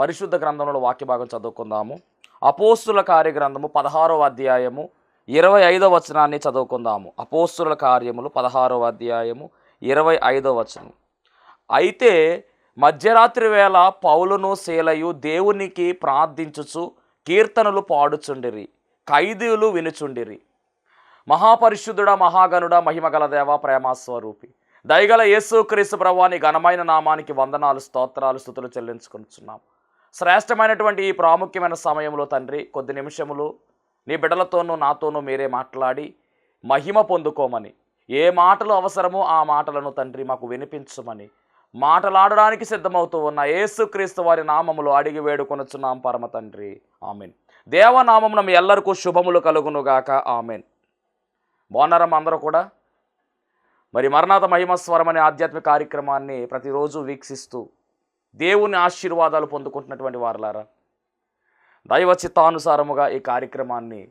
పరిశుద్ధ గ్రంథంలో వాక్య భాగం చదువుకుందాము. అపోస్తుల కార్య గ్రంథము పదహారవ అధ్యాయము ఇరవై ఐదవ వచనాన్ని చదువుకుందాము. అపోస్తుల కార్యములు పదహారవ అధ్యాయము ఇరవై ఐదవ వచనం. అయితే మధ్యరాత్రి వేళ పౌలును శీలయు దేవునికి ప్రార్థించుచు కీర్తనలు పాడుచుండిరి ఖైదీలు వినుచుండిరి. మహాపరిశుద్ధుడ మహాగణుడ మహిమగల దేవ ప్రేమాస్వరూపి. దయగల యేసుక్రీస్తు ప్రభాని ఘనమైన నామానికి వందనాలు స్తోత్రాలు స్థుతులు చెల్లించుకుంటున్నాం శ్రేష్టమైనటువంటి ఈ ప్రాముఖ్యమైన సమయంలో తండ్రి కొద్ది నిమిషములు నీ బిడ్డలతోనూ నాతోనూ మీరే మాట్లాడి మహిమ పొందుకోమని. ఏ మాటలు అవసరమో ఆ మాటలను తండ్రి మాకు వినిపించమని. మాటలాడడానికి సిద్ధమవుతూ ఉన్న యేసుక్రీస్తు వారి నామములు అడిగి వేడుకొనొచ్చున్నాం పరమ తండ్రి. ఆమెన్. దేవనామం మీ ఎల్లరికూ శుభములు కలుగునుగాక. ఆమెన్. బాగున్నారమ్మ అందరూ కూడా? మరి మరణాత మహిమస్వరం అనే ఆధ్యాత్మిక కార్యక్రమాన్ని ప్రతిరోజు వీక్షిస్తూ దేవుని ఆశీర్వాదాలు పొందుకుంటున్నటువంటి వారులారా దైవ చిత్తానుసారముగా ఈ కార్యక్రమాన్ని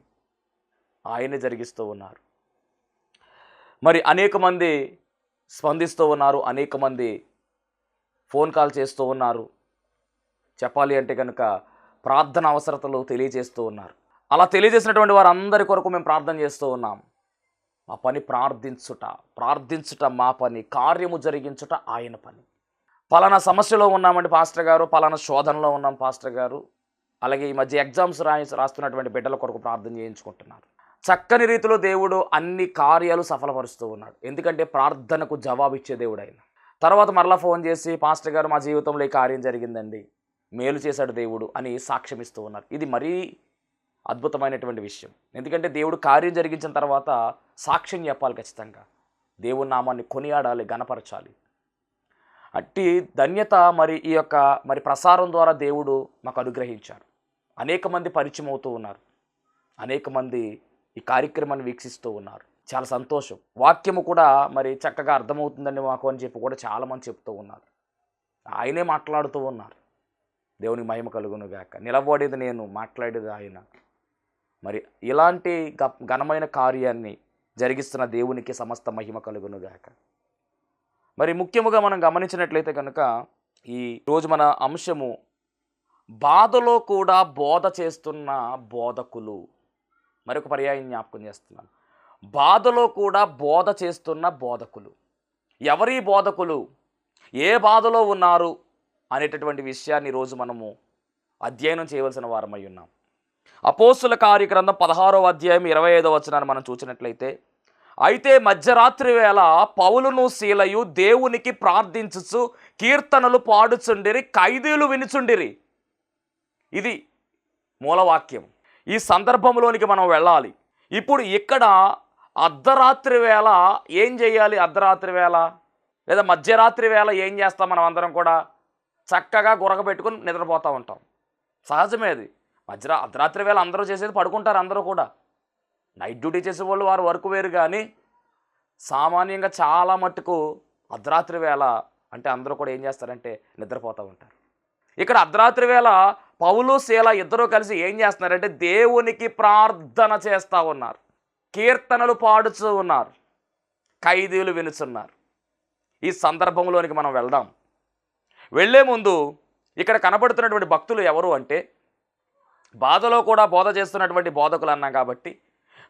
ఆయనే జరిగిస్తూ ఉన్నారు. మరి అనేక మంది స్పందిస్తూ ఉన్నారు అనేక మంది ఫోన్ కాల్ చేస్తూ ఉన్నారు. చెప్పాలి అంటే కనుక ప్రార్థన అవసరతలు తెలియజేస్తూ ఉన్నారు. అలా తెలియజేసినటువంటి వారందరి కొరకు మేము ప్రార్థన చేస్తూ ఉన్నాం. మా పని ప్రార్థించుట ప్రార్థించుట మా పని కార్యము జరిగించుట ఆయన పని. పలానా సమస్యలో ఉన్నామండి పాస్టర్ గారు పలానా శోధనలో ఉన్నాం పాస్టర్ గారు. అలాగే ఈ మధ్య ఎగ్జామ్స్ రాయి రాస్తున్నటువంటి బిడ్డల కొరకు ప్రార్థన చేయించుకుంటున్నారు. చక్కని రీతిలో దేవుడు అన్ని కార్యాలు సఫలపరుస్తూ ఉన్నాడు. ఎందుకంటే ప్రార్థనకు జవాబు ఇచ్చే దేవుడు ఆయన తర్వాత మరలా ఫోన్ చేసి పాస్టర్ గారు మా జీవితంలో ఈ కార్యం జరిగిందండి. మేలు చేశాడు దేవుడు అని సాక్ష్యం ఇస్తూ ఉన్నారు. ఇది మరీ అద్భుతమైనటువంటి విషయం. ఎందుకంటే దేవుడు కార్యం జరిగించిన తర్వాత సాక్ష్యం చెప్పాలి ఖచ్చితంగా. దేవుని నామాన్ని కొనియాడాలి గణపరచాలి. అట్టి ధన్యత మరి ఈ యొక్క మరి ప్రసారం ద్వారా దేవుడు మాకు అనుగ్రహించారు అనేక మంది పరిచయం అవుతూ ఉన్నారు. అనేక మంది ఈ కార్యక్రమాన్ని వీక్షిస్తూ ఉన్నారు. చాలా సంతోషం. వాక్యము కూడా మరి చక్కగా అర్థమవుతుందండి మాకు అని చెప్పి కూడా చాలామంది చెప్తూ ఉన్నారు. ఆయనే మాట్లాడుతూ ఉన్నారు. దేవుని మహిమ కలుగును గాక. నిలబడేది నేను మాట్లాడేది ఆయన. మరి ఇలాంటి గ ఘనమైన కార్యాన్ని జరిగిస్తున్న దేవునికి సమస్త మహిమ కలుగును గాక. మరి ముఖ్యముగా మనం గమనించినట్లయితే కనుక ఈ రోజు మన అంశము బాధలో కూడా బోధ చేస్తున్న బోధకులు. మరొక పర్యాయం జ్ఞాపకం చేస్తున్నాను. బాధలో కూడా బోధ చేస్తున్న బోధకులు. ఎవరి బోధకులు? ఏ బాధలో ఉన్నారు? అనేటటువంటి విషయాన్ని రోజు మనము అధ్యయనం చేయవలసిన వారమై ఉన్నాం. అపోస్తుల కార్యక్రమం పదహారో అధ్యాయం ఇరవై ఐదో వచనాన్ని మనం చూసినట్లయితే అయితే మధ్యరాత్రి వేళ పౌలును శీలయు దేవునికి ప్రార్థించుచు కీర్తనలు పాడుచుండిరి ఖైదీలు వినుచుండిరి. ఇది మూలవాక్యం. ఈ సందర్భంలోనికి మనం వెళ్ళాలి. ఇప్పుడు ఇక్కడ అర్ధరాత్రి వేళ ఏం చేయాలి? అర్ధరాత్రి వేళ? లేదా మధ్యరాత్రి వేళ ఏం చేస్తాం మనం అందరం కూడా? చక్కగా గురగబెట్టుకుని నిద్రపోతూ ఉంటాం. సహజమే అది. మధ్యరా అర్ధరాత్రి వేళ అందరూ చేసేది పడుకుంటారు అందరూ కూడా. నైట్ డ్యూటీ చేసేవాళ్ళు వారు వర్క్ వేరు కానీ సామాన్యంగా చాలా మట్టుకు అర్ధరాత్రి వేళ అంటే అందరూ కూడా ఏం చేస్తారంటే నిద్రపోతూ ఉంటారు. ఇక్కడ అర్ధరాత్రి వేళ పౌలు శీల ఇద్దరూ కలిసి ఏం చేస్తున్నారంటే దేవునికి ప్రార్థన చేస్తూ ఉన్నారు. కీర్తనలు పాడుతూ ఉన్నారు. ఖైదీలు వినుచున్నారు. ఈ సందర్భంలోనికి మనం వెళ్దాం. వెళ్ళే ముందు ఇక్కడ కనబడుతున్నటువంటి భక్తులు ఎవరు అంటే బాధలో కూడా బోధ చేస్తున్నటువంటి బోధకులు అన్నాం కాబట్టి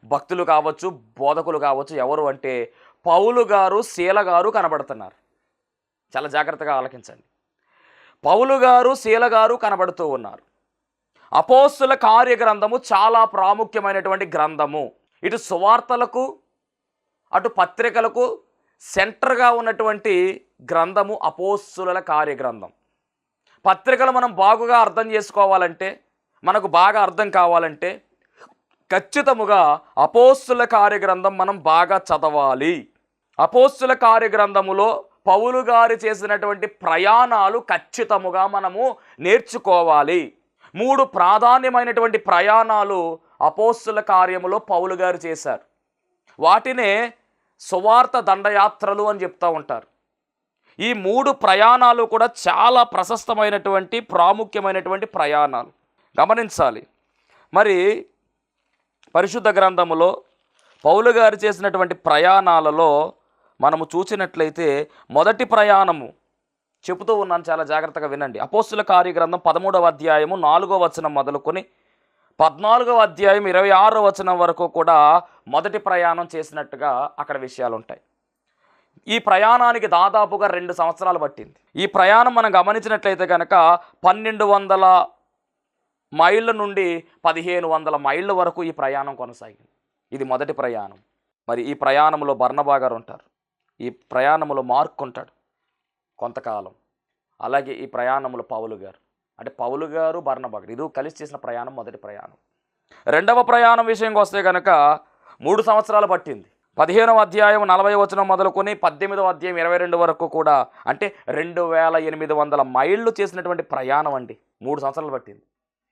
భక్తులు కావచ్చు బోధకులు కావచ్చు ఎవరు అంటే పౌలు గారు శీల గారు కనబడుతున్నారు. చాలా జాగ్రత్తగా ఆలకించండి. పౌలు గారు శీల గారు కనబడుతూ ఉన్నారు. అపోస్తుల కార్యగ్రంథము చాలా ప్రాముఖ్యమైనటువంటి గ్రంథము. ఇటు సువార్తలకు అటు పత్రికలకు సెంటర్గా ఉన్నటువంటి గ్రంథము అపోస్తుల కార్యగ్రంథం. పత్రికలు మనం బాగుగా అర్థం చేసుకోవాలంటే మనకు బాగా అర్థం కావాలంటే ఖచ్చితముగా అపోస్తుల కార్యగ్రంథం మనం బాగా చదవాలి. అపోస్తుల కార్యగ్రంథములో పౌలు గారు చేసినటువంటి ప్రయాణాలు ఖచ్చితముగా మనము నేర్చుకోవాలి. మూడు ప్రాధాన్యమైనటువంటి ప్రయాణాలు అపోస్తుల కార్యములో పౌలు గారు చేశారు. వాటినే సువార్త దండయాత్రలు అని చెప్తూ ఉంటారు. ఈ మూడు ప్రయాణాలు కూడా చాలా ప్రశస్తమైనటువంటి ప్రాముఖ్యమైనటువంటి ప్రయాణాలు. గమనించాలి. మరి పరిశుద్ధ గ్రంథములో పౌలు గారు చేసినటువంటి ప్రయాణాలలో మనము చూసినట్లయితే మొదటి ప్రయాణము చెబుతూ ఉన్నాను చాలా జాగ్రత్తగా వినండి. అపోస్తుల కార్యగ్రంథం పదమూడవ అధ్యాయము నాలుగో వచనం మొదలుకొని పద్నాలుగవ అధ్యాయం ఇరవై ఆరో వచనం వరకు కూడా మొదటి ప్రయాణం చేసినట్టుగా అక్కడ విషయాలు ఉంటాయి. ఈ ప్రయాణానికి దాదాపుగా రెండు సంవత్సరాలు పట్టింది. ఈ ప్రయాణం మనం గమనించినట్లయితే కనుక పన్నెండు వందల మైళ్ళ నుండి పదిహేను వందల మైళ్ళ వరకు ఈ ప్రయాణం కొనసాగింది. ఇది మొదటి ప్రయాణం. మరి ఈ ప్రయాణంలో బర్ణబా గారు ఉంటారు. ఈ ప్రయాణంలో మార్క్ ఉంటాడు కొంతకాలం. అలాగే ఈ ప్రయాణంలో పౌలు గారు. అంటే పౌలు గారు బర్ణబా గారు. ఇది కలిసి చేసిన ప్రయాణం మొదటి ప్రయాణం. రెండవ ప్రయాణం విషయంకి వస్తే కనుక మూడు సంవత్సరాలు పట్టింది. పదిహేనవ అధ్యాయం నలభై వచనం మొదలుకొని పద్దెనిమిదవ అధ్యాయం ఇరవై రెండు వరకు కూడా అంటే రెండు వేల ఎనిమిది వందల మైళ్ళు చేసినటువంటి ప్రయాణం అండి. మూడు సంవత్సరాలు పట్టింది.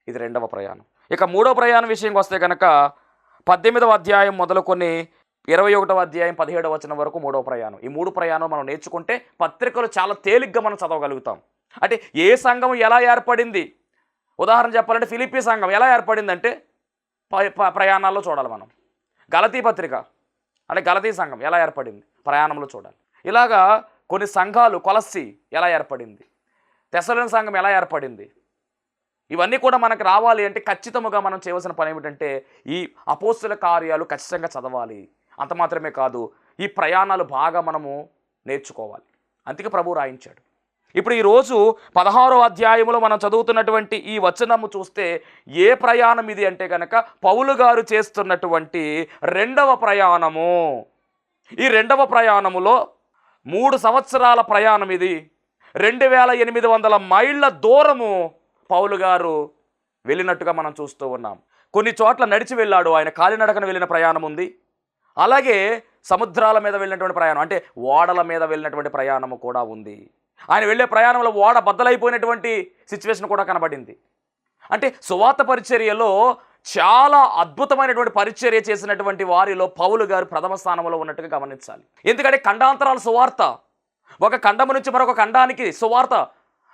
ఇది రెండవ ప్రయాణం. ఇక మూడవ ప్రయాణం విషయంకి వస్తే కనుక పద్దెనిమిదవ అధ్యాయం మొదలుకొని ఇరవై ఒకటవ అధ్యాయం పదిహేడవ వచనం వరకు మూడవ ప్రయాణం. ఈ మూడు ప్రయాణం మనం నేర్చుకుంటే పత్రికలు చాలా తేలిగ్గా మనం చదవగలుగుతాం. అంటే ఏ సంఘం ఎలా ఏర్పడింది? ఉదాహరణ చెప్పాలంటే ఫిలిపీ సంఘం ఎలా ఏర్పడిందంటే ప- ప- ప్రయాణాల్లో చూడాలి మనం. గలతీ పత్రిక అంటే గలతీ సంఘం ఎలా ఏర్పడింది? ప్రయాణంలో చూడాలి. ఇలాగా కొన్ని సంఘాలు కొలస్సి ఎలా ఏర్పడింది? తెసలిన సంఘం ఎలా ఏర్పడింది? ఇవన్నీ కూడా మనకు రావాలి అంటే ఖచ్చితంగా మనం చేయవలసిన పని ఏమిటంటే ఈ అపోస్తుల కార్యాలు ఖచ్చితంగా చదవాలి. అంత మాత్రమే కాదు ఈ ప్రయాణాలు బాగా మనము నేర్చుకోవాలి. అందుకే ప్రభు రాయించాడు. ఇప్పుడు ఈరోజు పదహారో అధ్యాయంలో మనం చదువుతున్నటువంటి ఈ వచనము చూస్తే ఏ ప్రయాణం ఇది అంటే కనుక పౌలు గారు చేస్తున్నటువంటి రెండవ ప్రయాణము. ఈ రెండవ ప్రయాణములో మూడు సంవత్సరాల ప్రయాణం ఇది. రెండు వేల ఎనిమిది వందల మైళ్ళ దూరము పౌలు గారు వెళ్ళినట్టుగా మనం చూస్తూ ఉన్నాం. కొన్ని చోట్ల నడిచి వెళ్ళాడు. ఆయన కాలినడకన వెళ్ళిన ప్రయాణం ఉంది. అలాగే సముద్రాల మీద వెళ్ళినటువంటి ప్రయాణం అంటే ఓడల మీద వెళ్ళినటువంటి ప్రయాణము కూడా ఉంది. ఆయన వెళ్ళే ప్రయాణంలో ఓడ బద్దలైపోయినటువంటి సిచ్యువేషన్ కూడా కనబడింది. అంటే సువార్త పరిచర్యలో చాలా అద్భుతమైనటువంటి పరిచర్య చేసినటువంటి వారిలో పౌలు గారు ప్రథమ స్థానంలో ఉన్నట్టుగా గమనించాలి. ఎందుకంటే ఖండాంతరాల సువార్త. ఒక ఖండము నుంచి మరొక ఖండానికి సువార్త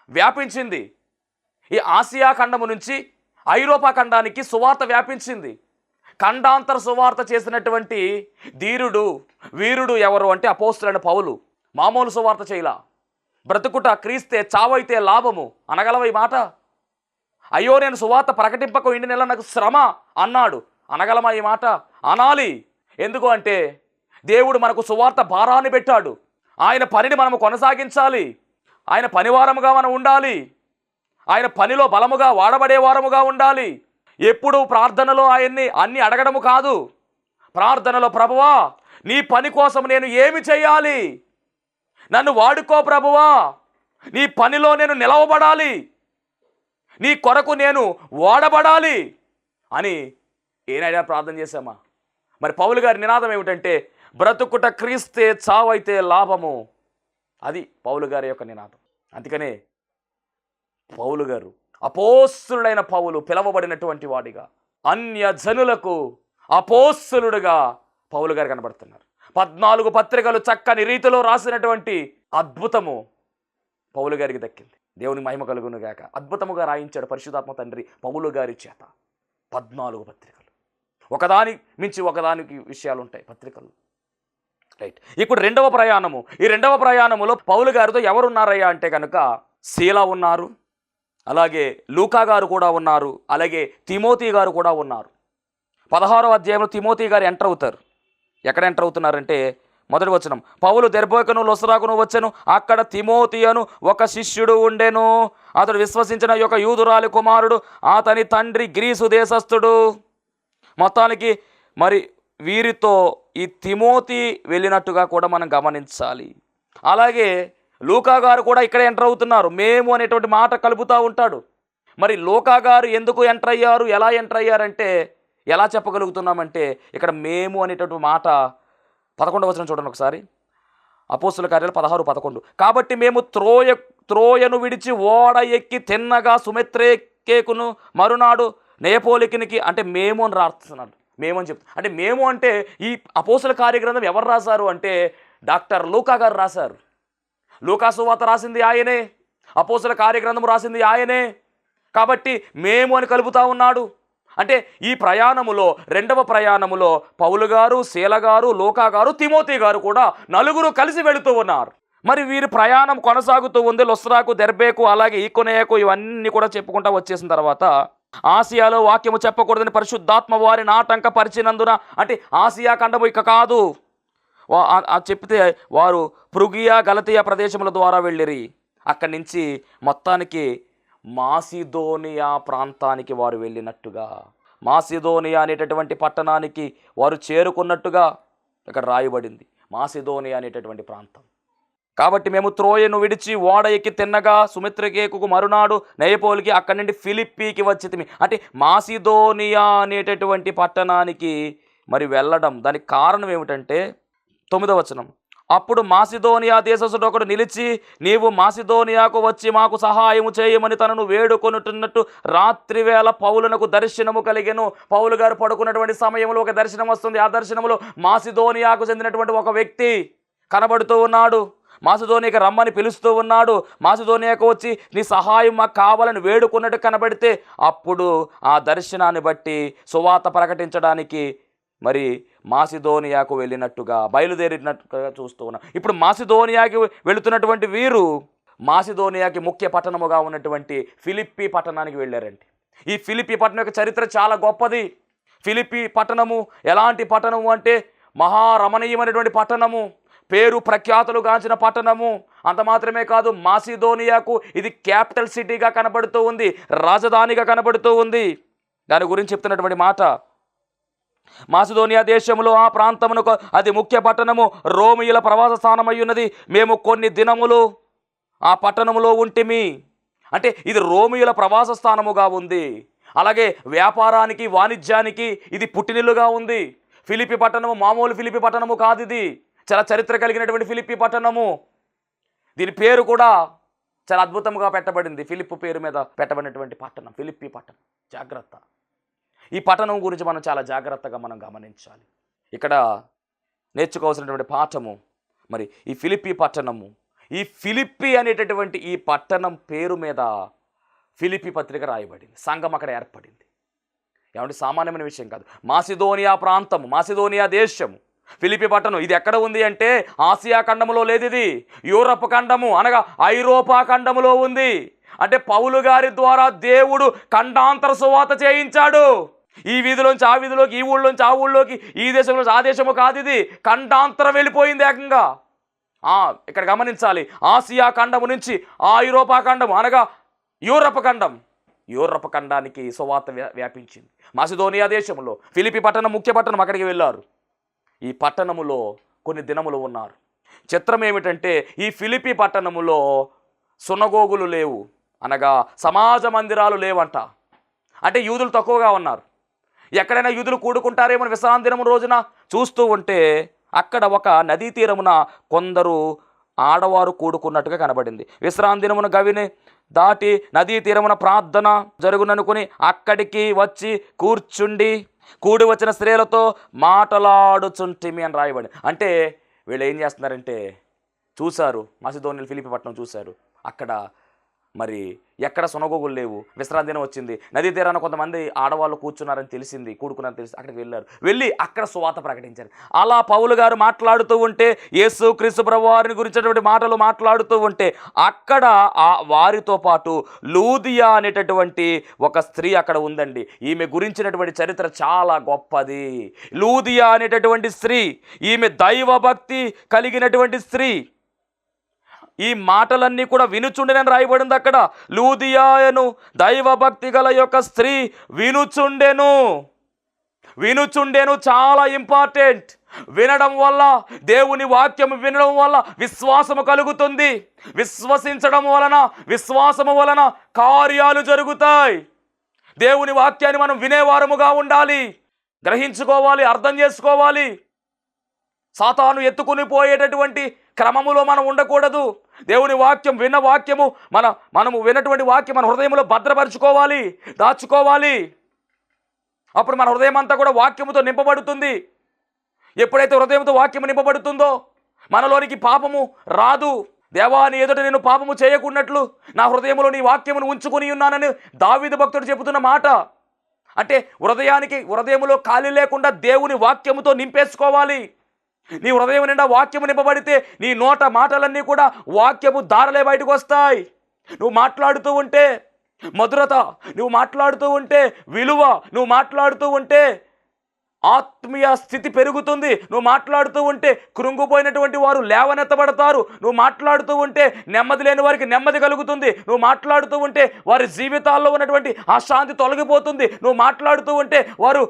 వ్యాపించింది. ఈ ఆసియా ఖండము నుంచి ఐరోపా ఖండానికి సువార్త వ్యాపించింది. ఖండాంతర సువార్త చేసినటువంటి ధీరుడు వీరుడు ఎవరు అంటే అపోస్తులైన పౌలు. మామూలు సువార్త చేయలా. బ్రతుకుట క్రీస్తే చావైతే లాభము అనగలవ ఈ మాట? అయ్యో నేను సువార్త ప్రకటింపక ఇండి నెల నాకు శ్రమ అన్నాడు. అనగలమా ఈ మాట? అనాలి. ఎందుకు అంటే దేవుడు మనకు సువార్త భారాన్ని పెట్టాడు. ఆయన పనిని మనము కొనసాగించాలి. ఆయన పనివారముగా మనం ఉండాలి. ఆయన పనిలో బలముగా వాడబడే వారముగా ఉండాలి. ఎప్పుడు ప్రార్థనలో ఆయన్ని అన్ని అడగడము కాదు. ప్రార్థనలో ప్రభువా నీ పని కోసం నేను ఏమి చేయాలి? నన్ను వాడుకో ప్రభువా. నీ పనిలో నేను నిలవబడాలి. నీ కొరకు నేను వాడబడాలి అని ఏనాడా ప్రార్థన చేశామా? మరి పౌలు గారి నినాదం ఏమిటంటే బ్రతుకుట క్రీస్తే చావైతే లాభము. అది పౌలు గారి యొక్క నినాదం. అందుకనే పౌలు గారు అపోస్తుడైన పౌలు పిలవబడినటువంటి వాడిగా అన్య జనులకు అపోస్తులుడుగా పౌలు గారు కనబడుతున్నారు. పద్నాలుగు పత్రికలు చక్కని రీతిలో రాసినటువంటి అద్భుతము పౌలు గారికి దక్కింది. దేవుని మహిమ కలుగును గాక. అద్భుతముగా రాయించాడు పరిశుధాత్మ తండ్రి పౌలు గారి చేత. పద్నాలుగు పత్రికలు. ఒకదాని మించి ఒకదానికి విషయాలు ఉంటాయి పత్రికలు. రైట్. ఇప్పుడు రెండవ ప్రయాణము. ఈ రెండవ ప్రయాణములో పౌలు గారితో ఎవరున్నారయ్యా అంటే కనుక శీల ఉన్నారు అలాగే లూకా గారు కూడా ఉన్నారు అలాగే తిమోతి గారు కూడా ఉన్నారు. పదహారో అధ్యాయంలో తిమోతి గారు ఎంటర్ అవుతారు. ఎక్కడ ఎంటర్ అవుతున్నారంటే మొదటి వచనం. పౌలు దెర్బోకను లొసరాకును వచ్చాను అక్కడ తిమోతియను ఒక శిష్యుడు ఉండెను. అతడు విశ్వసించిన యొక్క యూదురాలి కుమారుడు అతని తండ్రి గ్రీసు దేశస్థుడు. మొత్తానికి మరి వీరితో ఈ తిమోతి వెళ్ళినట్టుగా కూడా మనం గమనించాలి. అలాగే లూకా గారు కూడా ఇక్కడ ఎంటర్ అవుతున్నారు. మేము అనేటువంటి మాట కలుపుతూ ఉంటాడు. మరి లోకా గారు ఎందుకు ఎంటర్ అయ్యారు? ఎలా ఎంటర్ అయ్యారంటే ఎలా చెప్పగలుగుతున్నామంటే ఇక్కడ మేము అనేటువంటి మాట పదకొండవ వచ్చిన చూడండి ఒకసారి. అపోస్తుల కార్యాలు పదహారు పదకొండు. కాబట్టి మేము త్రోయ త్రోయను విడిచి ఓడ ఎక్కి తిన్నగా సుమిత్రే కేకును మరునాడు నేపోలికినికి అంటే మేము అని రాస్తున్నాడు. మేము అని చెప్తా అంటే మేము అంటే ఈ అపోసల కార్యగ్రంథం ఎవరు రాశారు అంటే డాక్టర్ లూకా గారు రాశారు. లోకాసువాత రాసింది ఆయనే. అపోసల కార్యగ్రంథం రాసింది ఆయనే. కాబట్టి మేము అని కలుపుతా ఉన్నాడు. అంటే ఈ ప్రయాణములో రెండవ ప్రయాణములో పౌలు గారు శీల గారు లోకా గారు తిమోతి గారు కూడా నలుగురు కలిసి వెళుతూ ఉన్నారు. మరి వీరి ప్రయాణం కొనసాగుతూ ఉంది. లొస్రాకు దెర్బేకు అలాగే ఈకొనేయకు ఇవన్నీ కూడా చెప్పుకుంటా వచ్చేసిన తర్వాత ఆసియాలో వాక్యము చెప్పకూడదని పరిశుద్ధాత్మ వారిని ఆటంక పరిచినందున అంటే ఆసియా ఖండము ఇక కాదు. చెప్తే వారు పృగియా గలతియా ప్రదేశముల ద్వారా వెళ్ళిరి. అక్కడి నుంచి మొత్తానికి మాసిదోనియా ప్రాంతానికి వారు వెళ్ళినట్టుగా. మాసిదోనియా అనేటటువంటి పట్టణానికి వారు చేరుకున్నట్టుగా ఇక్కడ రాయబడింది. మాసిదోనియా అనేటటువంటి ప్రాంతం. కాబట్టి మేము త్రోయను విడిచి ఓడ ఎక్కి తిన్నగా సుమిత్రకేకుకు మరునాడు నయపోలికి అక్కడి నుండి ఫిలిప్పీకి వచ్చితిమి. అంటే మాసిదోనియా అనేటటువంటి పట్టణానికి మరి వెళ్ళడం దానికి కారణం ఏమిటంటే తొమ్మిదవ వచనం. అప్పుడు మాసిదోనియా దేశస్థుడు ఒకడు నిలిచి నీవు మాసిదోనియాకు వచ్చి మాకు సహాయము చేయమని తనను వేడుకొనుతున్నట్టు రాత్రివేళ పౌలునకు దర్శనము కలిగెను. పౌలు గారు పడుకున్నటువంటి సమయంలో ఒక దర్శనం వస్తుంది. ఆ దర్శనంలో మాసిదోనియాకు చెందినటువంటి ఒక వ్యక్తి కనబడుతూ ఉన్నాడు. మాసిదోనియాకి రమ్మని పిలుస్తూ ఉన్నాడు. మాసిదోనియాకు వచ్చి నీ సహాయం మాకు కావాలని వేడుకున్నట్టు కనబడితే అప్పుడు ఆ దర్శనాన్ని బట్టి సువాత ప్రకటించడానికి మరి మాసిధోనియాకు వెళ్ళినట్టుగా బయలుదేరినట్టుగా చూస్తూ ఉన్నాం. ఇప్పుడు మాసిధోనియాకి వెళుతున్నటువంటి వీరు మాసిధోనియాకి ముఖ్య పట్టణముగా ఉన్నటువంటి ఫిలిప్పి పట్టణానికి వెళ్ళారండి. ఈ ఫిలిప్పి పట్టణం యొక్క చరిత్ర చాలా గొప్పది. ఫిలిప్పి పట్టణము ఎలాంటి పట్టణము అంటే మహారమణీయమైనటువంటి పట్టణము పేరు ప్రఖ్యాతులు గాంచిన పట్టణము. అంత మాత్రమే కాదు మాసిధోనియాకు ఇది క్యాపిటల్ సిటీగా కనబడుతూ ఉంది రాజధానిగా కనబడుతూ ఉంది. దాని గురించి చెప్తున్నటువంటి మాట మాసిదోనియా దేశంలో ఆ ప్రాంతమునకు అది ముఖ్య పట్టణము రోమియుల ప్రవాస స్థానమై ఉన్నది. మేము కొన్ని దినములు ఆ పట్టణములో ఉంటిమి. అంటే ఇది రోమియుల ప్రవాస స్థానముగా ఉంది. అలాగే వ్యాపారానికి వాణిజ్యానికి ఇది పుట్టినిల్లుగా ఉంది. ఫిలిపి పట్టణము మామూలు ఫిలిపి పట్టణము కాదు ఇది. చాలా చరిత్ర కలిగినటువంటి ఫిలిపి పట్టణము. దీని పేరు కూడా చాలా అద్భుతంగా పెట్టబడింది. ఫిలిప్ పేరు మీద పెట్టబడినటువంటి పట్టణం ఫిలిప్పి పట్టణం. జాగ్రత్త. ఈ పట్టణం గురించి మనం చాలా జాగ్రత్తగా మనం గమనించాలి. ఇక్కడ నేర్చుకోవాల్సినటువంటి పాఠము మరి ఈ ఫిలిప్పి పట్టణము ఈ ఫిలిప్పి అనేటటువంటి ఈ పట్టణం పేరు మీద ఫిలిపి పత్రిక రాయబడింది సంఘం అక్కడ ఏర్పడింది. ఏమంటే సామాన్యమైన విషయం కాదు. మాసిదోనియా ప్రాంతము మాసిదోనియా దేశము ఫిలిపి పట్టణం ఇది ఎక్కడ ఉంది అంటే ఆసియా ఖండములో లేదు ఇది యూరప్ ఖండము అనగా ఐరోపా ఖండములో ఉంది. అంటే పౌలు గారి ద్వారా దేవుడు ఖండాంతర సువాత చేయించాడు. ఈ వీధిలోంచి ఆ వీధిలోకి ఈ ఊళ్ళోంచి ఆ ఊళ్ళోకి ఈ దేశంలోంచి ఆ దేశము కాదు ఇది. ఖండాంతరం వెళ్ళిపోయింది ఏకంగా. ఇక్కడ గమనించాలి. ఆసియా ఖండము నుంచి ఆ యూరోపా ఖండం అనగా యూరప్ ఖండం. యూరప్ ఖండానికి సువార్త వ్యా- వ్యాపించింది. మాసిదోనియా దేశంలో ఫిలిపి పట్టణం ముఖ్య పట్టణం అక్కడికి వెళ్ళారు. ఈ పట్టణములో కొన్ని దినములు ఉన్నారు. చిత్రం ఏమిటంటే ఈ ఫిలిపి పట్టణములో సునగోగులు లేవు అనగా సమాజ మందిరాలు లేవంట. అంటే యూదులు తక్కువగా ఉన్నారు. ఎక్కడైనా యూదులు కూడుకుంటారేమో విశ్రాంతి దినము రోజున చూస్తూ ఉంటే అక్కడ ఒక నదీ తీరమున కొందరు ఆడవారు కూడుకున్నట్టుగా కనబడింది. విశ్రాంతి దినమున గవిని దాటి నదీ తీరమున ప్రార్థన జరుగుననుకుని అక్కడికి వచ్చి కూర్చుండి కూడి వచ్చిన స్త్రీలతో మాటలాడుచుంటిమి అని రాయబడి అంటే వీళ్ళు ఏం చేస్తున్నారంటే చూశారు మాసిదోనిల్ ఫిలిపి పట్నం చూశారు. అక్కడ మరి ఎక్కడ సునగోగులు లేవు. విశ్రాంతి దినం వచ్చింది. నదీ తీరాన కొంతమంది ఆడవాళ్ళు కూర్చున్నారని తెలిసింది. కూడుకున్నారని తెలిసి అక్కడికి వెళ్ళారు. వెళ్ళి అక్కడ సువాత ప్రకటించారు. అలా పౌలు గారు మాట్లాడుతూ ఉంటే యేసు క్రీస్తు ప్రభు వారిని గురించినటువంటి మాటలు మాట్లాడుతూ ఉంటే అక్కడ ఆ వారితో పాటు లూదియా అనేటటువంటి ఒక స్త్రీ అక్కడ ఉందండి. ఈమె గురించినటువంటి చరిత్ర చాలా గొప్పది. లూదియా అనేటటువంటి స్త్రీ ఈమె దైవభక్తి కలిగినటువంటి స్త్రీ ఈ మాటలన్నీ కూడా వినుచుండెనని రాయబడింది అక్కడ. లూదియాయను దైవభక్తి గల యొక్క స్త్రీ వినుచుండెను. వినుచుండెను చాలా ఇంపార్టెంట్. వినడం వల్ల దేవుని వాక్యం వినడం వల్ల విశ్వాసము కలుగుతుంది. విశ్వసించడం వలన విశ్వాసము వలన కార్యాలు జరుగుతాయి. దేవుని వాక్యాన్ని మనం వినేవారముగా ఉండాలి. గ్రహించుకోవాలి అర్థం చేసుకోవాలి. సాతాను ఎత్తుకుని పోయేటటువంటి క్రమములో మనం ఉండకూడదు. దేవుని వాక్యం విన్న వాక్యము మన మనము విన్నటువంటి వాక్యం మన హృదయంలో భద్రపరుచుకోవాలి దాచుకోవాలి. అప్పుడు మన హృదయం అంతా కూడా వాక్యముతో నింపబడుతుంది. ఎప్పుడైతే హృదయంతో వాక్యము నింపబడుతుందో మనలోనికి పాపము రాదు. దేవాని ఎదుట నేను పాపము చేయకున్నట్లు నా హృదయంలో నీ వాక్యమును ఉంచుకుని ఉన్నానని దావిద భక్తుడు చెబుతున్న మాట. అంటే హృదయానికి హృదయములో ఖాళీ లేకుండా దేవుని వాక్యముతో నింపేసుకోవాలి. నీ హృదయం నిండా వాక్యము నింపబడితే నీ నోట మాటలన్నీ కూడా వాక్యము దారలే బయటకు వస్తాయి. నువ్వు మాట్లాడుతూ ఉంటే మధురత నువ్వు మాట్లాడుతూ ఉంటే విలువ నువ్వు మాట్లాడుతూ ఉంటే ఆత్మీయ స్థితి పెరుగుతుంది. నువ్వు మాట్లాడుతూ ఉంటే కృంగిపోయినటువంటి వారు లేవనెత్తబడతారు. నువ్వు మాట్లాడుతూ ఉంటే నెమ్మది లేని వారికి నెమ్మది కలుగుతుంది. నువ్వు మాట్లాడుతూ ఉంటే వారి జీవితాల్లో ఉన్నటువంటి అశాంతి తొలగిపోతుంది. నువ్వు మాట్లాడుతూ ఉంటే వారు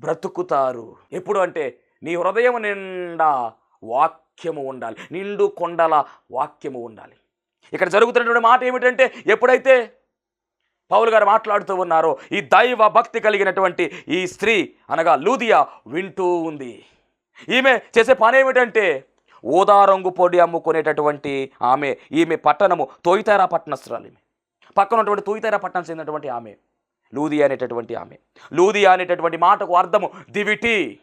బ్రతుకుతారు. ఎప్పుడు అంటే నీ హృదయం నిండా వాక్యము ఉండాలి. నిండు కొండల వాక్యము ఉండాలి. ఇక్కడ జరుగుతున్నటువంటి మాట ఏమిటంటే ఎప్పుడైతే పౌలు గారు మాట్లాడుతూ ఉన్నారో ఈ దైవ భక్తి కలిగినటువంటి ఈ స్త్రీ అనగా లూదియా వింటూ ఉంది. ఈమె చేసే పని ఏమిటంటే ఊదా రంగు పొడి అమ్ముకునేటటువంటి ఆమె ఈమె పట్టణము తోయితారా పట్టణస్తురాలు ఈమె. పక్కన ఉన్నటువంటి తోయితారా పట్టణం చెందినటువంటి ఆమె లూదియా అనేటటువంటి ఆమె. లూదియా అనేటటువంటి మాటకు అర్థము దివిటి.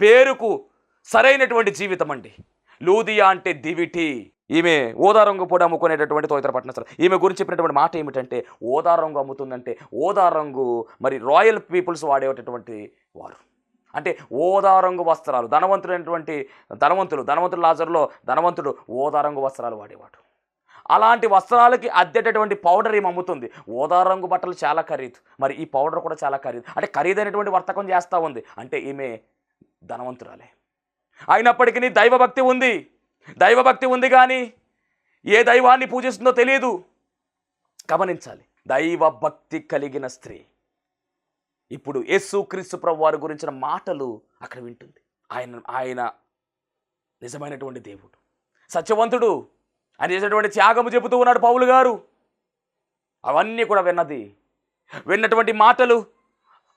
పేరుకు సరైనటువంటి జీవితం అండి. లూదియా అంటే దివిటి. ఈమె ఓదా రంగు పొడి అమ్ముకునేటటువంటి తోయితర పట్టణస్థలం. ఈమె గురించి చెప్పినటువంటి మాట ఏమిటంటే ఓదా రంగు అమ్ముతుందంటే ఓదా రంగు మరి రాయల్ పీపుల్స్ వాడేటటువంటి వారు. అంటే ఓదా రంగు వస్త్రాలు ధనవంతుడైనటువంటి ధనవంతులు ధనవంతుల లాజర్లో ధనవంతుడు ఓదా రంగు వస్త్రాలు వాడేవాడు. అలాంటి వస్త్రాలకి అద్దెటటువంటి పౌడర్ ఏమి అమ్ముతుంది. ఓదా రంగు బట్టలు చాలా ఖరీదు. మరి ఈ పౌడర్ కూడా చాలా ఖరీదు. అంటే ఖరీదైనటువంటి వర్తకం చేస్తూ ఉంది. అంటే ఈమె ధనవంతురాలే. అయినప్పటికీ దైవభక్తి ఉంది. దైవభక్తి ఉంది కానీ ఏ దైవాన్ని పూజిస్తుందో తెలియదు గమనించాలి. దైవభక్తి కలిగిన స్త్రీ. ఇప్పుడు యేసు క్రీస్తు ప్రభు వారి గురించిన మాటలు అక్కడ వింటుంది. ఆయన ఆయన నిజమైనటువంటి దేవుడు. సత్యవంతుడు. ఆయన చేసినటువంటి త్యాగము చెబుతూ ఉన్నాడు పౌలు గారు. అవన్నీ కూడా విన్నది. విన్నటువంటి మాటలు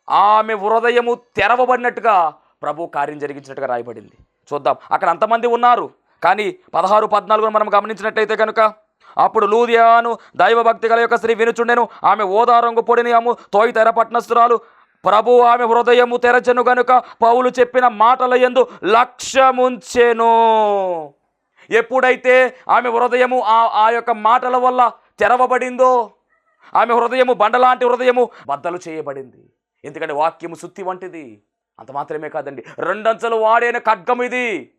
ఆమె హృదయము తెరవబడినట్టుగా ప్రభు కార్యం జరిగించినట్టుగా రాయబడింది. చూద్దాం. అక్కడ అంతమంది ఉన్నారు. కానీ పదహారు పద్నాలుగును మనం గమనించినట్టయితే కనుక అప్పుడు లూదియాను దైవభక్తి గల యొక్క స్త్రీ వినుచుండెను. ఆమె ఓదారంగు పొడిని అమ్ము తోయి తెర పట్నస్తురాలు. ప్రభు ఆమె హృదయము తెరచెను గనుక పౌలు చెప్పిన మాటల ఎందు లక్ష్యముంచెను. ఎప్పుడైతే ఆమె హృదయము ఆ ఆ యొక్క మాటల వల్ల తెరవబడిందో ఆమె హృదయము బండలాంటి హృదయము బద్దలు చేయబడింది. ఎందుకంటే వాక్యము సుత్తి వంటిది. అంత మాత్రమే కాదండి. రెండంచెలు వాడైన ఖడ్గం ఇది.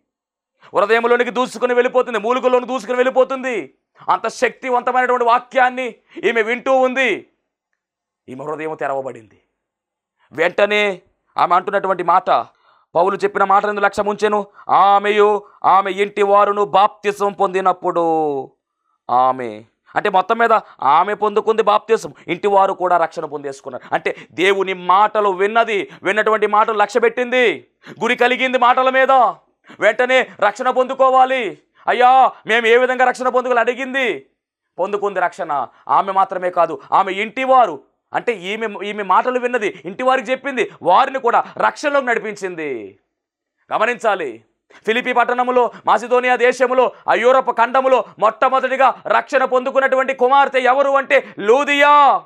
హృదయంలోనికి దూసుకుని వెళ్ళిపోతుంది మూలుగులోని దూసుకుని వెళ్ళిపోతుంది. అంత శక్తివంతమైనటువంటి వాక్యాన్ని ఈమె వింటూ ఉంది. ఈమె హృదయం తెరవబడింది. వెంటనే ఆమె అంటున్నటువంటి మాట పౌలు చెప్పిన మాట రెండు లక్ష్యం ఉంచెను ఆమెయు ఆమె ఇంటి వారును బాప్తిసం పొందినప్పుడు ఆమె అంటే మొత్తం మీద ఆమె పొందుకుంది బాప్తీసం ఇంటి వారు కూడా రక్షణ పొందేసుకున్నారు. అంటే దేవుని మాటలు విన్నది విన్నటువంటి మాటలు లక్ష్య పెట్టింది గురి కలిగింది మాటల మీద. వెంటనే రక్షణ పొందుకోవాలి. అయ్యా మేము ఏ విధంగా రక్షణ పొందుకోవాలి అడిగింది. పొందుకుంది రక్షణ. ఆమె మాత్రమే కాదు ఆమె ఇంటి వారు. అంటే ఈమె ఈమె మాటలు విన్నది ఇంటి వారికి చెప్పింది వారిని కూడా రక్షణలోకి నడిపించింది. గమనించాలి. ఫిలిపి పట్టణములో మాసిదోనియా దేశములో ఆ యూరప్ ఖండములో మొట్టమొదటిగా రక్షణ పొందుకున్నటువంటి కుమార్తె ఎవరు అంటే లూదియా.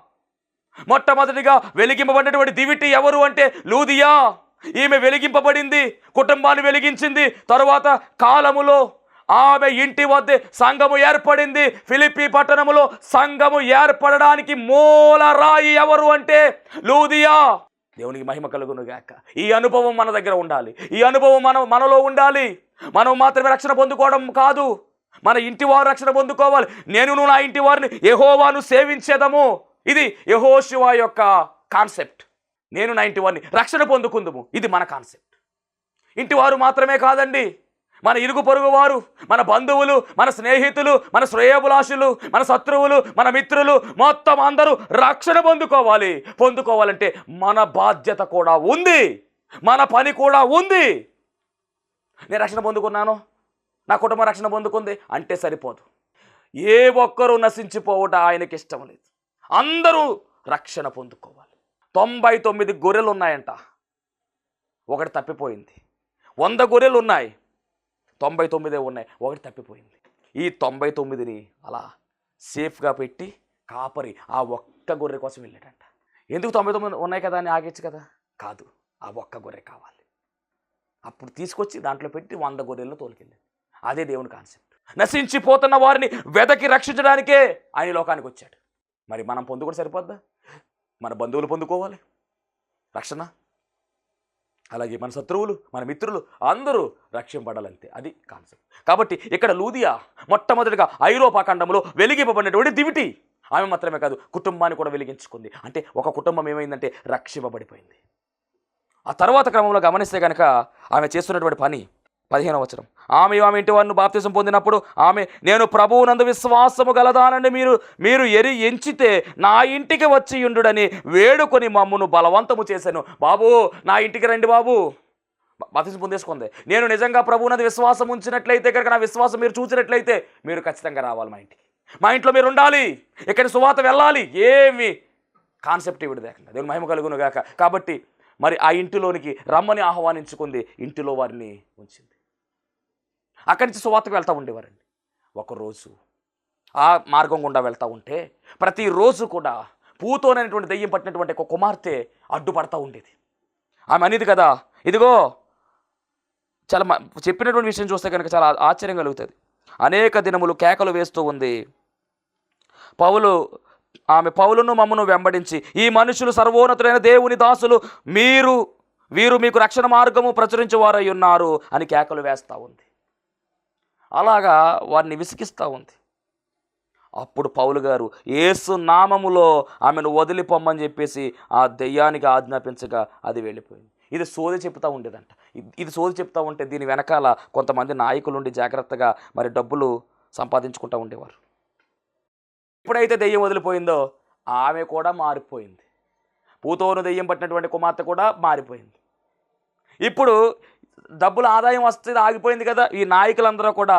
మొట్టమొదటిగా వెలిగింపబడినటువంటి దివిటి ఎవరు అంటే లూదియా. ఈమె వెలిగింపబడింది కుటుంబాన్ని వెలిగించింది తరువాత కాలములో ఆమె ఇంటి వద్ద సంఘము ఏర్పడింది. ఫిలిపి పట్టణములో సంఘము ఏర్పడడానికి మూల రాయి ఎవరు అంటే లూదియా. దేవునికి మహిమ కలుగునుగాక. ఈ అనుభవం మన దగ్గర ఉండాలి. ఈ అనుభవం మన మనలో ఉండాలి. మనం మాత్రమే రక్షణ పొందుకోవడం కాదు. మన ఇంటి వారు రక్షణ పొందుకోవాలి. నేను నువ్వు నా ఇంటి వారిని యహోవాను సేవించేదము. ఇది యహోశివ యొక్క కాన్సెప్ట్. నేను నా ఇంటి వారిని రక్షణ పొందుకుందుము. ఇది మన కాన్సెప్ట్. ఇంటి వారు మాత్రమే కాదండి. మన ఇరుగు పొరుగు వారు మన బంధువులు మన స్నేహితులు మన శ్రేయబులాషులు మన శత్రువులు మన మిత్రులు మొత్తం అందరూ రక్షణ పొందుకోవాలి. పొందుకోవాలంటే మన బాధ్యత కూడా ఉంది. మన పని కూడా ఉంది. నేను రక్షణ పొందుకున్నాను. నా కుటుంబం రక్షణ పొందుకుంది అంటే సరిపోదు. ఏ ఒక్కరూ నశించిపోవటం ఆయనకి ఇష్టం లేదు. అందరూ రక్షణ పొందుకోవాలి. తొంభై తొమ్మిది గొర్రెలు ఉన్నాయంట ఒకటి తప్పిపోయింది. వంద గొర్రెలు ఉన్నాయి తొంభై తొమ్మిదే ఉన్నాయి. ఒకటి తప్పిపోయింది. ఈ తొంభై తొమ్మిదిని అలా సేఫ్గా పెట్టి కాపరి ఆ ఒక్క గొర్రె కోసం వెళ్ళాడంట. ఎందుకు తొంభై తొమ్మిది ఉన్నాయి కదా అని ఆగచ్చు కదా? కాదు ఆ ఒక్క గొర్రె కావాలి. అప్పుడు తీసుకొచ్చి దాంట్లో పెట్టి వంద గొర్రెల్లో తోలుకెళ్ళింది అదే దేవుని కాన్సెప్ట్. నశించిపోతున్న వారిని వెదకి రక్షించడానికే ఆయన లోకానికి వచ్చాడు. మరి మనం పొందుకుంటే సరిపోద్దా? మన బంధువులు పొందుకోవాలి. రక్షణ? అలాగే మన శత్రువులు మన మిత్రులు అందరూ రక్షింపడాలంతే అది కాన్సెప్ట్ కాబట్టి ఇక్కడ లూదియా మొట్టమొదటిగా ఐరోపా ఖండంలో వెలిగింపబడినటువంటి దివిటి. ఆమె మాత్రమే కాదు కుటుంబాన్ని కూడా వెలిగించుకుంది. అంటే ఒక కుటుంబం ఏమైందంటే రక్షింపబడిపోయింది. ఆ తర్వాత క్రమంలో గమనిస్తే కనుక ఆమె చేస్తున్నటువంటి పని పదిహేనవ వచనం. ఆమె ఆమె ఇంటి వారిని బాప్తిసం పొందినప్పుడు ఆమె నేను ప్రభువునందు విశ్వాసము గలదానని మీరు మీరు ఎరి ఎంచితే నా ఇంటికి వచ్చి ఉండుడని వేడుకొని మమ్మను బలవంతము చేశాను. బాబు నా ఇంటికి రండి బాబు. బ- బాప్తిసం పొందేసుకుంది. నేను నిజంగా ప్రభువునందు విశ్వాసం ఉంచినట్లయితే కనుక నా విశ్వాసం మీరు చూసినట్లయితే మీరు ఖచ్చితంగా రావాలి మా ఇంటికి. మా ఇంట్లో మీరు ఉండాలి. ఇక్కడ సువాత వెళ్ళాలి. ఏమి కాన్సెప్ట్ ఇవిడ లేకుండా. దేవుని మహిమ కలుగును గాక. కాబట్టి మరి ఆ ఇంటిలోనికి రమ్మని ఆహ్వానించుకుంది. ఇంటిలో వారిని ఉంచింది. అక్కడి నుంచి సువార్తకు వెళ్తూ ఉండేవారండి. ఒకరోజు ఆ మార్గం గుండా వెళ్తూ ఉంటే ప్రతిరోజు కూడా పూతోనైనటువంటి దెయ్యం పట్టినటువంటి ఒక కుమార్తె అడ్డుపడతా ఉండేది. ఆమె అనేది కదా ఇదిగో చాలా చెప్పినటువంటి విషయం చూస్తే కనుక చాలా ఆశ్చర్యం కలుగుతుంది. అనేక దినములు కేకలు వేస్తూ ఉంది. పౌలు ఆమె పౌలును మమ్మను వెంబడించి ఈ మనుషులు సర్వోన్నతులైన దేవుని దాసులు మీరు వీరు మీకు రక్షణ మార్గము ప్రచురించేవారై ఉన్నారు అని కేకలు వేస్తూ ఉంది. అలాగా వారిని విసిగిస్తూ ఉంది. అప్పుడు పౌలు గారు ఏసు నామములో ఆమెను వదిలిపోమ్మని చెప్పేసి ఆ దెయ్యానికి ఆజ్ఞాపించగా అది వెళ్ళిపోయింది. ఇది సోది చెప్తూ ఉండేదంట. ఇది- ఇది సోది చెప్తూ ఉంటే దీని వెనకాల కొంతమంది నాయకులు ఉండి జాగ్రత్తగా మరి డబ్బులు సంపాదించుకుంటూ ఉండేవారు. ఎప్పుడైతే దెయ్యం వదిలిపోయిందో ఆమె కూడా మారిపోయింది. పూతోను దెయ్యం పట్టినటువంటి కుమార్తె కూడా మారిపోయింది. ఇప్పుడు డబ్బుల ఆదాయం వస్తే ఆగిపోయింది కదా. ఈ నాయకులందరూ కూడా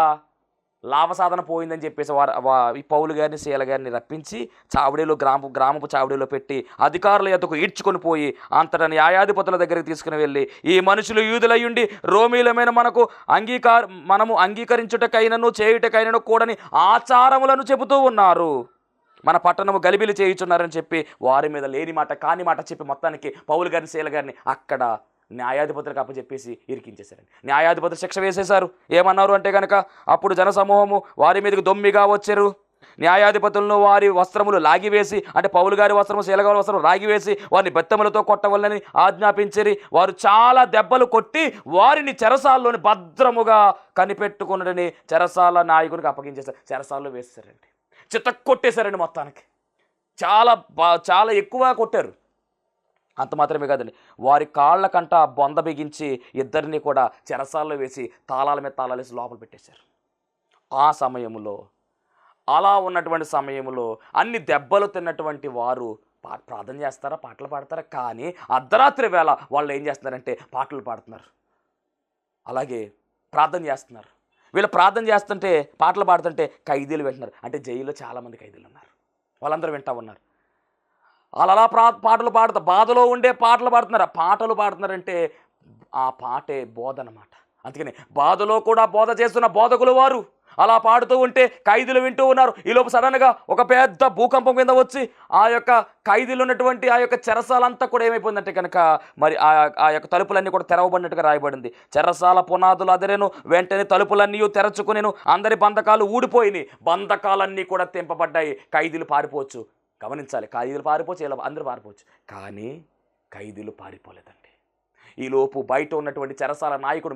లాభ సాధన పోయిందని చెప్పేసి వారు ఈ పౌలు గారిని శీల గారిని రప్పించి చావడీలో గ్రామ గ్రామపు చావడీలో పెట్టి అధికారుల ఎద్దకు ఈడ్చుకొని పోయి అంతట న్యాయాధిపతుల దగ్గరికి తీసుకుని వెళ్ళి ఈ మనుషులు యూదులయ్యుండి రోమీలమైన మనకు అంగీకార మనము అంగీకరించుటకైనను చేయుటకైనను కూడని ఆచారములను చెబుతూ ఉన్నారు. మన పట్టణము గలిబిలి చేయుచున్నారని చెప్పి వారి మీద లేని మాట కాని మాట చెప్పి మొత్తానికి పౌలు గారిని శీల గారిని అక్కడ న్యాయాధిపతులకు అప్పచెప్పేసి ఇరికించేశారండి. న్యాయాధిపతులు శిక్ష వేసేశారు. ఏమన్నారు అంటే కనుక అప్పుడు జనసమూహము వారి మీదకి దొమ్మిగా వచ్చారు. న్యాయాధిపతులను వారి వస్త్రములు లాగివేసి అంటే పౌలు గారి వస్త్రము శీలగారి వస్త్రం లాగివేసి వారిని బెత్తములతో కొట్టవల్లని ఆజ్ఞాపించిరి. వారు చాలా దెబ్బలు కొట్టి వారిని చెరసాల్లోని భద్రముగా కనిపెట్టుకున్నడని చెరసాల నాయకునికి అప్పగించేశారు. చెరసాల్లో వేసేశారండి. చిత్త కొట్టేశారండి మొత్తానికి. చాలా చాలా ఎక్కువ కొట్టారు. అంత మాత్రమే కాదండి. వారి కాళ్ళకంట బొంద బిగించి ఇద్దరిని కూడా చెరసాల్లో వేసి తాళాల మీద తాళాలు వేసి లోపల పెట్టేశారు. ఆ సమయంలో అలా ఉన్నటువంటి సమయంలో అన్ని దెబ్బలు తిన్నటువంటి వారు పా ప్రార్థన చేస్తారా పాటలు పాడతారా? కానీ అర్ధరాత్రి వేళ వాళ్ళు ఏం చేస్తున్నారంటే పాటలు పాడుతున్నారు. అలాగే ప్రార్థన చేస్తున్నారు. వీళ్ళు ప్రార్థన చేస్తుంటే పాటలు పాడుతుంటే ఖైదీలు వింటున్నారు. అంటే జైల్లో చాలామంది ఖైదీలు ఉన్నారు. వాళ్ళందరూ వింటా ఉన్నారు. అలా ప్రా పాటలు పాడుతా బాధలో ఉండే పాటలు పాడుతున్నారు. ఆ పాటలు పాడుతున్నారంటే ఆ పాటే బోధ అన్నమాట అందుకని బాధలో కూడా బోధ చేస్తున్న బోధకులు వారు. అలా పాడుతూ ఉంటే ఖైదీలు వింటూ ఉన్నారు. ఈలోపు సడన్గా ఒక పెద్ద భూకంపం కింద వచ్చి ఆ యొక్క ఖైదీలు ఉన్నటువంటి ఆ యొక్క చెరసాలంతా కూడా ఏమైపోయిందంటే కనుక మరి ఆ ఆ యొక్క తలుపులన్నీ కూడా తెరవబడినట్టుగా రాయబడింది. చెరసాల పునాదులు అదరేను వెంటనే తలుపులన్నీ తెరచుకునేను అందరి బంధకాలు ఊడిపోయినాయి. బంధకాలన్నీ కూడా తెంపబడ్డాయి. ఖైదీలు పారిపోవచ్చు. గమనించాలి. ఖైదీలు పారిపోవచ్చు ఇలా అందరూ పారిపోవచ్చు. కానీ ఖైదీలు పారిపోలేదండి. ఈలోపు బయట ఉన్నటువంటి చెరసాల నాయకుడు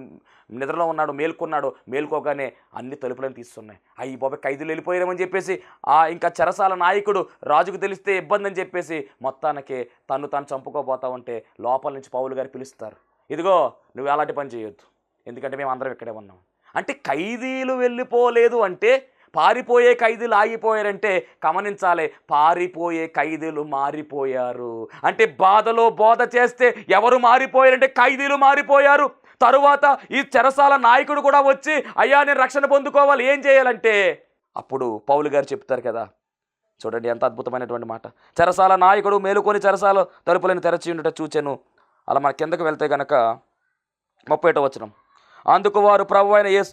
నిద్రలో ఉన్నాడు మేల్కొన్నాడు మేల్కోగానే అన్ని తలుపులను తీస్తున్నాయి. అయ్యి బాబా ఖైదీలు వెళ్ళిపోయామని చెప్పేసి ఆ ఇంకా చెరసాల నాయకుడు రాజుకు తెలిస్తే ఇబ్బంది అని చెప్పేసి మొత్తానికి తను తాను చంపుకోబోతా ఉంటే లోపల నుంచి పౌలు గారు పిలుస్తారు. ఇదిగో నువ్వు అలాంటి పని చేయొద్దు. ఎందుకంటే మేము అందరం ఇక్కడే ఉన్నాం. అంటే ఖైదీలు వెళ్ళిపోలేదు అంటే పారిపోయే ఖైదీలు ఆగిపోయారంటే గమనించాలి పారిపోయే ఖైదీలు మారిపోయారు. అంటే బాధలో బోధ చేస్తే ఎవరు మారిపోయారంటే ఖైదీలు మారిపోయారు. తరువాత ఈ చెరసాల నాయకుడు కూడా వచ్చి అయ్యా నేను రక్షణ పొందుకోవాలి ఏం చేయాలంటే? అప్పుడు పౌలు గారు చెప్తారు కదా చూడండి ఎంత అద్భుతమైనటువంటి మాట. చెరసాల నాయకుడు మేలుకొని చెరసాల తలుపులను తెరచి ఉండట చూచాను. అలా మన కిందకు వెళ్తే గనక ముప్పై వచనం. అందుకు వారు ప్రభు అయిన ఏ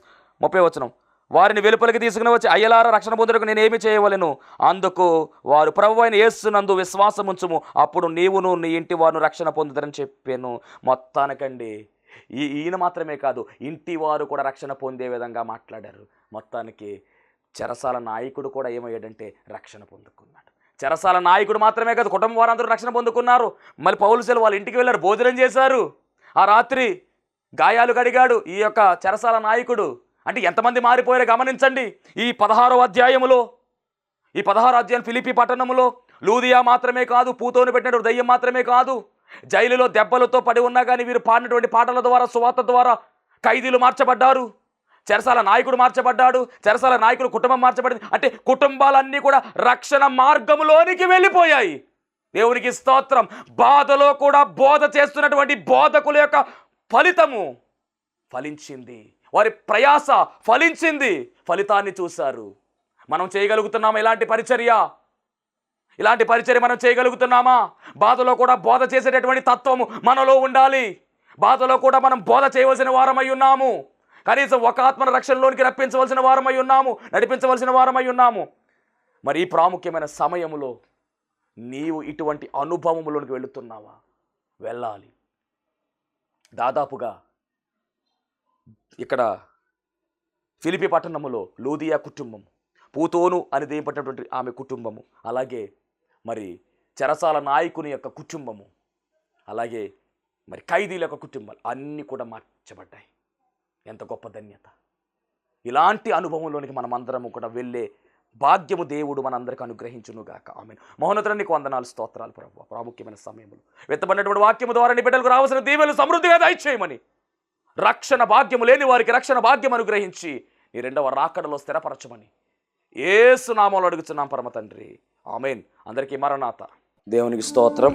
ముప్పై వచనం. వారిని వెలుపలికి తీసుకుని వచ్చి అయ్యలార రక్షణ పొందుటకు నేనేమి చేయవలెను? అందుకు వారు ప్రభు అయిన యేసునందు విశ్వాసం ఉంచుము అప్పుడు నీవును నీ ఇంటి వారిని రక్షణ పొందుతారని చెప్పాను. మొత్తానికండి ఈ ఈయన మాత్రమే కాదు ఇంటి వారు కూడా రక్షణ పొందే విధంగా మాట్లాడారు. మొత్తానికి చెరసాల నాయకుడు కూడా ఏమయ్యాడంటే రక్షణ పొందుకున్నాడు. చెరసాల నాయకుడు మాత్రమే కాదు కుటుంబం వారందరూ రక్షణ పొందుకున్నారు. మళ్ళీ పౌలుసలు వాళ్ళ ఇంటికి వెళ్ళారు భోజనం చేశారు. ఆ రాత్రి గాయాలు కడిగాడు ఈ యొక్క చెరసాల నాయకుడు. అంటే ఎంతమంది మారిపోయారో గమనించండి. ఈ పదహారో అధ్యాయములో ఈ పదహారు అధ్యాయం ఫిలిపి పట్టణములో లూదియా మాత్రమే కాదు పూతోని పెట్టినటువంటి దయ్యం మాత్రమే కాదు జైలులో దెబ్బలతో పడి ఉన్నా కానీ వీరు పాడినటువంటి పాటల ద్వారా సువార్త ద్వారా ఖైదీలు మార్చబడ్డారు. చెరసాల నాయకుడు మార్చబడ్డాడు చెరసాల నాయకుడు కుటుంబం మార్చబడింది. అంటే కుటుంబాలన్నీ కూడా రక్షణ మార్గంలోనికి వెళ్ళిపోయాయి. దేవునికి స్తోత్రం. బాధలో కూడా బోధ చేస్తున్నటువంటి బోధకుల యొక్క ఫలితము ఫలించింది. వారి ప్రయాస ఫలించింది. ఫలితాన్ని చూశారు. మనం చేయగలుగుతున్నామా ఇలాంటి పరిచర్య? ఇలాంటి పరిచర్య మనం చేయగలుగుతున్నామా? బాధలో కూడా బోధ చేసేటటువంటి తత్వము మనలో ఉండాలి. బాధలో కూడా మనం బోధ చేయవలసిన వారమై ఉన్నాము. కనీసం ఒక ఆత్మను రక్షణలోనికి రప్పించవలసిన వారమై ఉన్నాము. నడిపించవలసిన వారమై ఉన్నాము. మరి ఈ ప్రాముఖ్యమైన సమయములో నీవు ఇటువంటి అనుభవములోనికి వెళుతున్నావా? వెళ్ళాలి. దాదాపుగా ఇక్కడ ఫిలిపి పట్టణములో లూదియా కుటుంబం పూతోను అని దేపట్టినటువంటి ఆమె కుటుంబము అలాగే మరి చెరసాల నాయకుని యొక్క కుటుంబము అలాగే మరి ఖైదీల యొక్క కుటుంబాలు అన్నీ కూడా మార్చబడ్డాయి. ఎంత గొప్ప ధన్యత! ఇలాంటి అనుభవంలోనికి మనమందరము కూడా వెళ్ళే భాగ్యము దేవుడు మనందరికి అనుగ్రహించునుగాక ఆమె మౌనతర నీకు వందనాలు స్తోత్రాలు ప్రభు ప్రాముఖ్యమైన సమయంలో వెత్తబడినటువంటి వాక్యము ద్వారా నీ బిడ్డలకు రావాల్సిన దీవెలు సమృద్ధిగా దయచేయమని రక్షణ బాధ్యము లేని వారికి రక్షణ బాధ్యం అనుగ్రహించి నీ రెండవ రాకడలో స్థిరపరచమని. ఏసు నామంలో అడుగుతున్నాం పరమ తండ్రి. ఆమెన్. అందరికీ మరణాత. దేవునికి స్తోత్రం.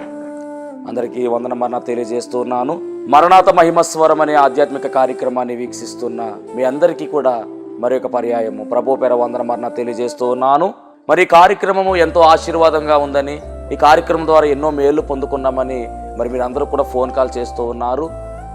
అందరికీ వందన మరణ తెలియజేస్తున్నాను. మరణాత మహిమస్వరం అనే ఆధ్యాత్మిక కార్యక్రమాన్ని వీక్షిస్తున్న మీ అందరికీ కూడా మరి ఒక పర్యాయము. ప్రభు పేర వందన మరణ తెలియజేస్తూ ఉన్నాను మరి ఈ కార్యక్రమము ఎంతో ఆశీర్వాదంగా ఉందని ఈ కార్యక్రమం ద్వారా ఎన్నో మేళ్ళు పొందుకున్నామని మరి మీరందరూ కూడా ఫోన్ కాల్ చేస్తూ ఉన్నారు.